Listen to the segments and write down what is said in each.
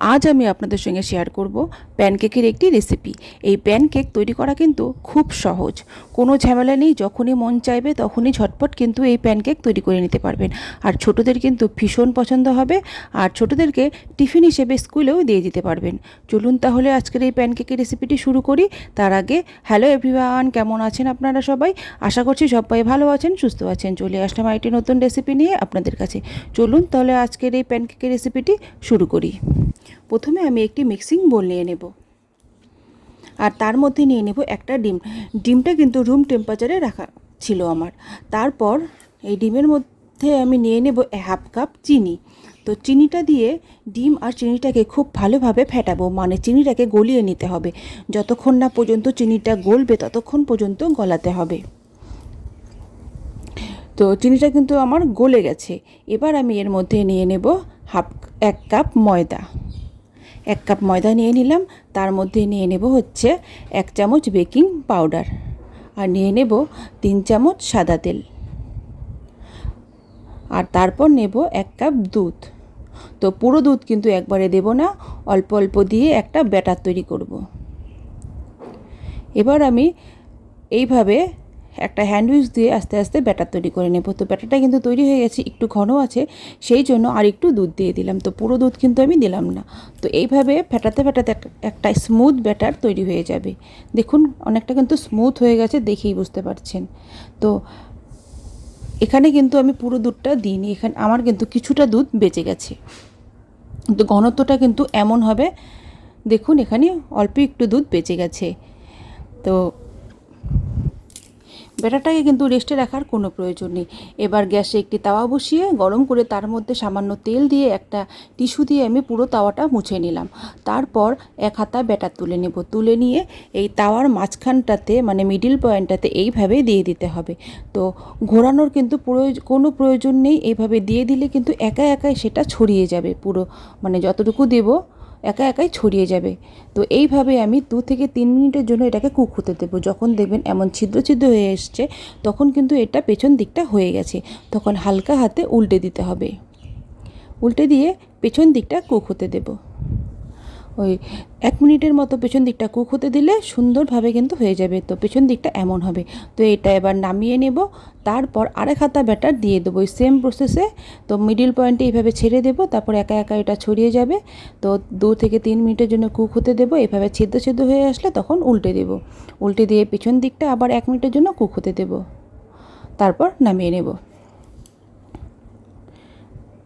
আজ আমি আপনাদের সঙ্গে শেয়ার করব প্যানকেকের একটি রেসিপি এই প্যানকেক তৈরি করা কিন্তু খুব সহজ। কোনো ঝামেলা নেই, যখনই মন চাইবে তখনই ঝটপট কিন্তু এই প্যানকেক তৈরি করে নিতে পারবেন। আর ছোটদের কিন্তু ভীষণ পছন্দ হবে, আর ছোটদেরকে টিফিন হিসেবে স্কুলেও দিয়ে দিতে পারবেন। চলুন তাহলে আজকের এই প্যানকেকের রেসিপিটি শুরু করি। তার আগে হ্যালো এভরিওয়ান কেমন আছেন আপনারা সবাই? আশা করছি সবাই ভালো আছেন, সুস্থ আছেন। চলে আসলাম একটি নতুন রেসিপি নিয়ে আপনাদের কাছে। চলুন তাহলে আজকের এই প্যানকেকের রেসিপিটি শুরু করি। প্রথমে আমি একটি মিক্সিং বোল নিয়ে নেব। আর তার মধ্যে নিয়ে নেব একটা ডিম। ডিমটা কিন্তু রুম টেম্পারেচারে রাখা ছিল আমার। তারপর এই ডিমের মধ্যে আমি নিয়ে নেব হাফ কাপ চিনি। তো চিনিটা দিয়ে ডিম আর চিনিটাকে খুব ভালোভাবে ফেটাবো। মানে চিনিটাকে গলিয়ে নিতে হবে। যতক্ষণ না পর্যন্ত চিনিটা গলবে, ততক্ষণ পর্যন্ত গলাতে হবে। তো চিনিটা কিন্তু আমার গলে গেছে। এবার আমি এর মধ্যে নিয়ে নেব হাফ এক কাপ ময়দা। এক কাপ ময়দা নিয়ে নিলাম, তার মধ্যে নিয়ে নেব হচ্ছে এক চামচ বেকিং পাউডার আর নিয়ে নেব তিন চামচ সাদা তেল। আর তারপর নেব এক কাপ দুধ। তো পুরো দুধ কিন্তু একবারে দেব না, অল্প অল্প দিয়ে একটা ব্যাটার তৈরি করব। এবার আমি এইভাবে একটা হ্যান্ডউইচ দিয়ে আস্তে আস্তে ব্যাটার তৈরি করে নেব। তো ব্যাটারটা কিন্তু তৈরি হয়ে গেছে, একটু ঘন আছে, সেই জন্য আর একটু দুধ দিয়ে দিলাম। তো পুরো দুধ কিন্তু আমি দিলাম না। তো এইভাবে ফেটাতে ফেটাতে একটা স্মুথ ব্যাটার তৈরি হয়ে যাবে। দেখুন, অনেকটা কিন্তু স্মুথ হয়ে গেছে, দেখেই বুঝতে পারছেন। তো এখানে কিন্তু আমি পুরো দুধটা দিইনি, এখানে আমার কিন্তু কিছুটা দুধ বেঁচে গেছে। তো ঘনত্বটা কিন্তু এমন হবে, দেখুন এখানে অল্প একটু দুধ বেঁচে গেছে। তো ব্যাটারটাকে কিন্তু রেস্টে রাখার কোনো প্রয়োজন নেই। এবার গ্যাসে একটি তাওয়া বসিয়ে গরম করে তার মধ্যে সামান্য তেল দিয়ে একটা টিস্যু দিয়ে আমি পুরো তাওয়াটা মুছে নিলাম। তারপর এক হাতা ব্যাটার তুলে নেব। তুলে নিয়ে এই তাওয়ার মাঝখানটাতে মানে মিডিল পয়েন্টটাতে এইভাবে দিয়ে দিতে হবে। তো ঘোরানোর কিন্তু প্রয়োজন কোনো প্রয়োজন নেই। এইভাবে দিয়ে দিলে কিন্তু একা একাই সেটা ছড়িয়ে যাবে পুরো। মানে যতটুকু দেবো একা একাই ছড়িয়ে যাবে। তো এইভাবে আমি দু থেকে তিন মিনিটের জন্য এটাকে কুক হতে দেবো। যখন দেখবেন এমন ছিদ্র ছিদ্র হয়ে এসছে, তখন কিন্তু এটা পেছন দিকটা হয়ে গেছে। তখন হালকা হাতে উল্টে দিতে হবে। উল্টে দিয়ে পেছন দিকটা কুক হতে দেবো। ওই এক মিনিটের মতো পেছন দিকটা কুক হতে দিলে সুন্দরভাবে কিন্তু হয়ে যাবে। তো পেছন দিকটা এমন হবে। তো এটা এবার নামিয়ে নেব। তারপর আরেক হাতা ব্যাটার দিয়ে দেবো। ওই সেম প্রসেসে তো মিডিল পয়েন্টে এইভাবে ছেড়ে দেবো। তারপর একা একা এটা ছড়িয়ে যাবে। তো দু থেকে তিন মিনিটের জন্য কুক হতে দেবো। এভাবে ছেদ্দ ছেদ্দ হয়ে আসলে তখন উল্টে দেবো। উল্টে দিয়ে পেছন দিকটা আবার এক মিনিটের জন্য কুক হতে দেবো। তারপর নামিয়ে নেব।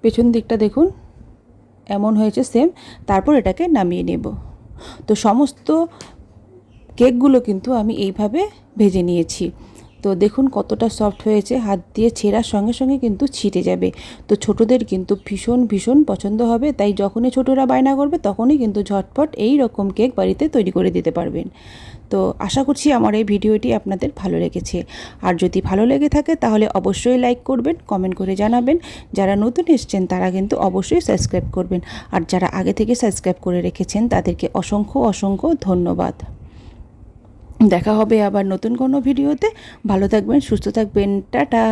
পেছন দিকটা দেখুন। এমন হয়েছে সেম তারপর এটাকে নামিয়ে নেব। তো সমস্ত কেকগুলো কিন্তু আমি এইভাবে ভেজে নিয়েছি। তো দেখুন কতটা সফট হয়েছে, হাত দিয়ে ছেঁড়ার সঙ্গে সঙ্গে কিন্তু ছিটে যাবে। তো ছোটদের কিন্তু ভীষণ ভীষণ পছন্দ হবে, তাই যখনই ছোটরা বায়না করবে তখনই কিন্তু ঝটপট এই রকম কেক বাড়িতে তৈরি করে দিতে পারবেন। তো আশা করছি আমার এই ভিডিওটি আপনাদের ভালো লেগেছে। আর যদি ভালো লেগে থাকে তাহলে অবশ্যই লাইক করবেন কমেন্ট করে জানাবেন। যারা নতুন এসছেন তারা কিন্তু অবশ্যই সাবস্ক্রাইব করবেন। আর যারা আগে থেকে সাবস্ক্রাইব করে রেখেছেন তাদেরকে অসংখ্য অসংখ্য ধন্যবাদ। দেখা হবে আবার নতুন কোনো ভিডিওতে। ভালো থাকবেন সুস্থ থাকবেন টাটা।